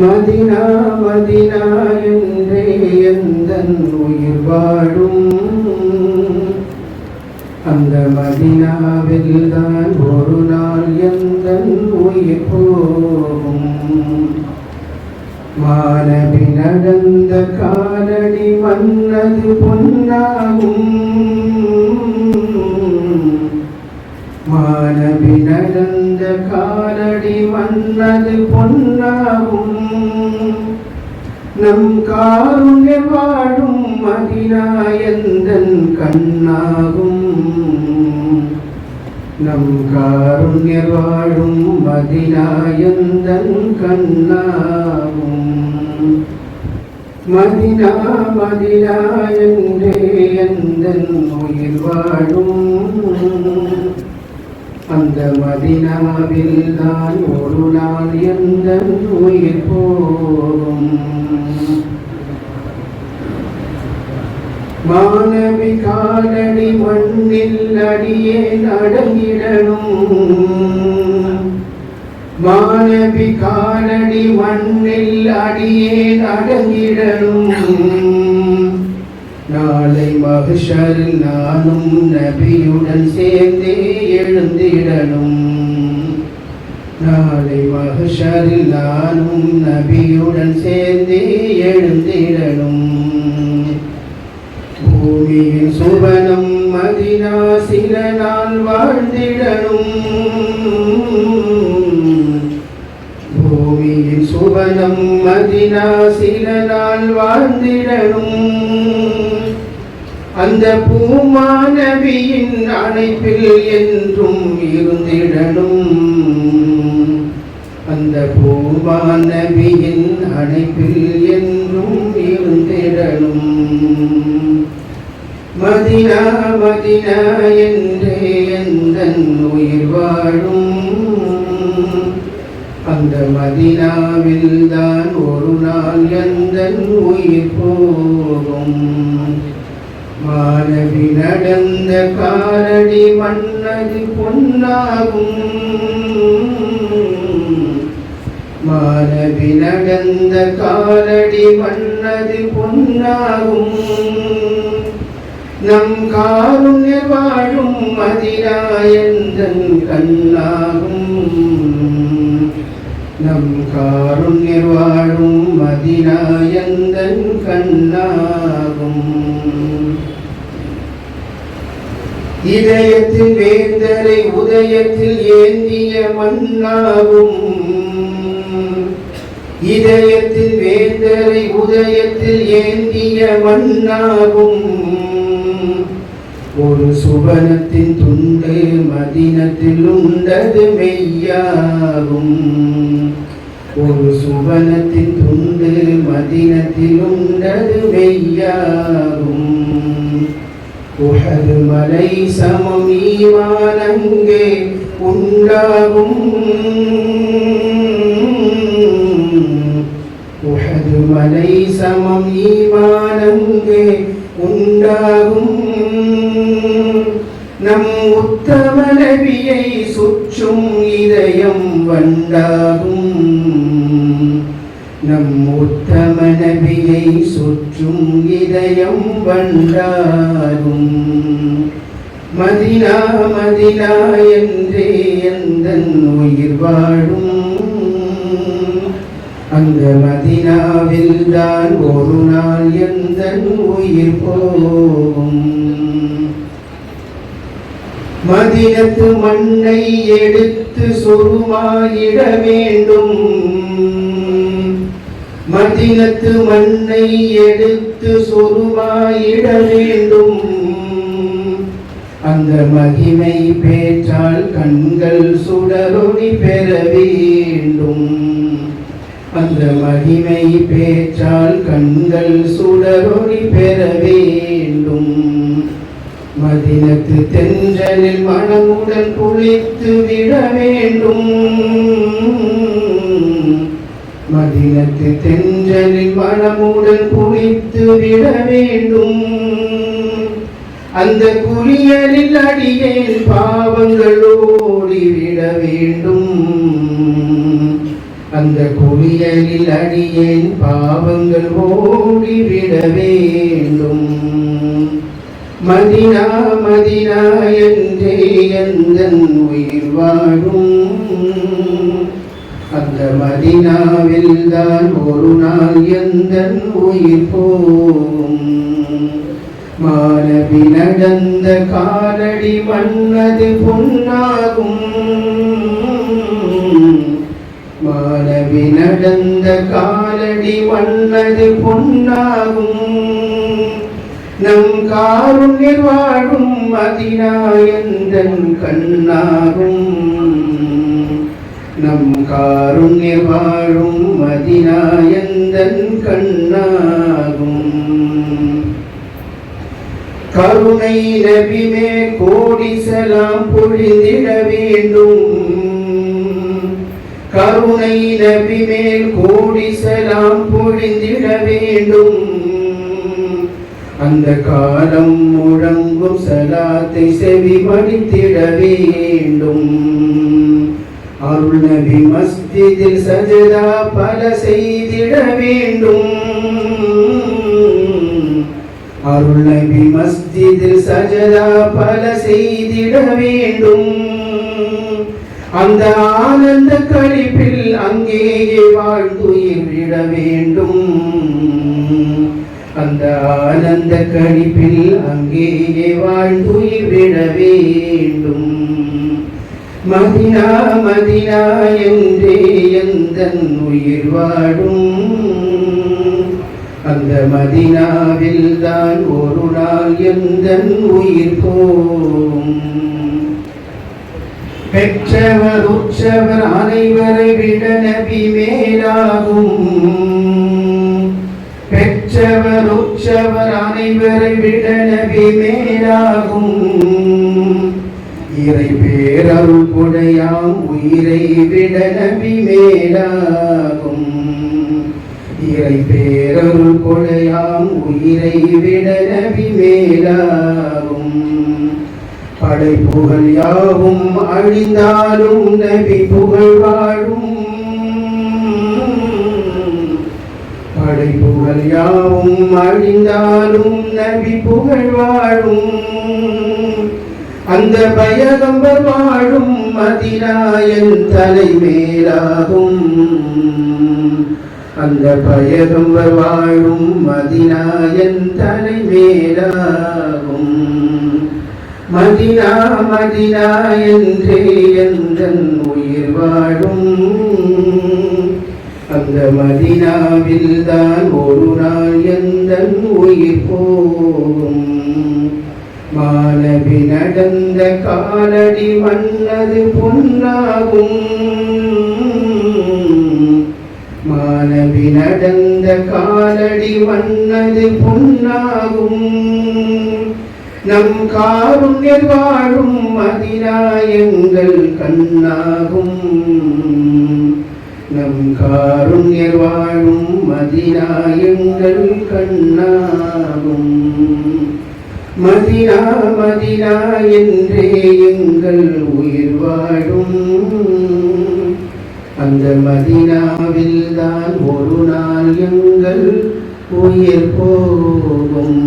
Medina Medina என்றே எந்தன் உயிர் வாழும்? அந்த மதினாவில் தான் ஒரு நாள் எந்தன் உயிர் போகும்? மாணவி நடந்த காலடி மன்னது பொன்னாகும். மாணவி நடந்த காலடி மன்னது பொன்னாகும். நம் காருண்ய வாழும் மதினாயந்தன் கண்ணாகும். நம் காருண்ய வாழும் மதினாயந்தன் கண்ணாகும். மதினா மதினா என்றே எந்தன் உயிர் வாழும் அந்த தான் ஒரு நாள் எந்த உயிர் போகும் மாணவி காலடி மண்ணில் அடியே நடங்கிடணும் மாணவி காலடி மண்ணில் அடியே நடங்கிடணும் மகிஷரில் நானும் நபியுடன் சேர்ந்தே எழுந்திடணும் நாளை மகிஷரில் நானும் நபியுடன் சேர்ந்தே எழுந்திடணும் பூமியின் சுவனம் மதினா சில நாள் வாழ்ந்திடணும் பூமியின் சுவனம் மதினா சில நாள் வாழ்ந்திடணும் அந்த பூமானவியின் அணைப்பில் என்றும் இருந்திடணும். அந்த பூமானவியின் அணைப்பில் என்றும் இருந்திடணும். மதினா மதினா என்றே எந்த உயிர் வாழும்? அந்த மதினாவில் தான் ஒரு நாள் எந்த உயிர் போகும்? மாணவி நடந்த காலடி மன்னது பொன்னாகும். மாணவி நடந்த காலடி மன்னது பொன்னாகும். நம் காருண்ய வாழும் மதிராயந்தன் கண்ணாகும். நம் காருண்ய வாழும் மதிராயந்தன் கண்ணாகும். இதயத்தில் வேந்தரை உதயத்தில் ஏந்திய மன்னாவும். இதயத்தில் வேந்தரை உதயத்தில் ஏந்திய மன்னாவும். ஒரு சுபனத்தின் துண்டு மதினத்தில் உண்டது மெய்யாகும். ஒரு சுபனத்தின் துண்டு மதினத்தில் உண்டது மெய்யாகும். உஹது மலை சமம் ஈமானங்கே உண்டாகும் உஹது மலை சமம் ஈமானங்கே உண்டாகும் நம் உத்தம நபியை சுற்றும் இதயம் வண்டாகும் நம் உத்தம நபியை சுற்றும் இதயம் வண்டாரும் மதினா மதினா என்றே எந்த உயிர் வாழும்? அந்த மதினாவில் தான் ஒரு நாள் எந்த உயிர் போகும்? மதினத்து மண்ணை எடுத்து சொருமாயிட வேண்டும். மதினத்து மண்ணை எடுத்து சொருவாயிட வேண்டும். அந்த மகிமை பேற்றால் கண்கள் சுடரொளி பெற வேண்டும். அந்த மகிமை பேற்றால் கண்கள் சுடரொளி பெற வேண்டும். மதினத்து தென்றலில் மனமுடன் குளித்து விட வேண்டும். மதினத்து தென்றலில் மனமுடன் குளித்து விட வேண்டும். அந்த குளியலில் அடியேன் பாவங்கள் ஓடிவிட வேண்டும். அந்த குவியலில் அடியேன் பாவங்கள் ஓடிவிட வேண்டும். மதினா மதினா என்றே எந்த உயிர் வாழும்? அந்த மதினாவில் தான் ஒரு நாள் எந்த உயிர் போகும்? மாணவி நடந்த காலடி மன்னது பொன்னாகும். மாணவி நடந்த காலடி மன்னது பொன்னாகும். நம் காருண்யர் வாழும் மதினா மதினாயந்தன் கண்ணாகும்? நம் காருண்யவாழும் மதிநாயந்தன் கண்ணாகும். கருணை நபிமே கோடிசலாம் பொழிந்திட வேண்டும். கருணை நபி மேல் கோடி சலாம் பொழிந்திட வேண்டும். அந்த காலம் முழங்கும் சலாத்தை செவி மடித்திட வேண்டும். அருள் நபி மஸ்ஜிதில் சஜதா பல செய்திட வேண்டும். அருள் நபி மஸ்ஜிதில் சஜதா பல செய்திட வேண்டும். அந்த ஆனந்த கழிப்பில் அங்கேயே வாழ்ந்துயிரிட வேண்டும். அந்த ஆனந்த கழிப்பில் அங்கேயே வாழ்ந்துயிரிட வேண்டும். மதினா மதினா என்றே எந்தன் உயிர் வாடும் அந்த மதினாவில் தான் ஒரு நாள் எந்தன் உயிர் போம் பெற்றவர் உற்சவர் அனைவரை விட நபி மேலாகும். பெற்றவர் உற்சவர் அனைவரை விட நபி மேலாகும். இறை பேரருள் புடையாம் உயிரை விட நபி மேலாகும். இறை பேரருள் கொடையாம் உயிரை விட நபி மேலாகும். படைப்புகள் யாவும் அழிந்தாலும் நபி புகழ் வாழும். படைப்புகள் யாவும் அழிந்தாலும் நபி புகழ் வாழும். அந்த பயகம்பர் வாழும் மதிராயன் தலைமேலாகும். அந்த பயகம்பர் வாழும் மதினாயன் தலைமேலாகும். மதினா மதினா என்றே எந்தன் உயிர் வாழும்? அந்த மதினாவில் தான் ஒரு நாள் எந்தன் உயிர் போகும்? மாணவி நடந்த காலடி மன்னது பொன்னாகும். மாணவி நடந்த காலடி மன்னது பொன்னாகும். நம் காருண்யர் வாழும் மதிராயங்கள் கண்ணாகும். நம் காருண்யர் வாழும் மதிராயங்கள் கண்ணாகும். மதினா என்றே எங்கள் உயிர் வாழும். அந்த மதினாவில் தான் ஒரு நாள் எங்கள் உயிர் போகும்.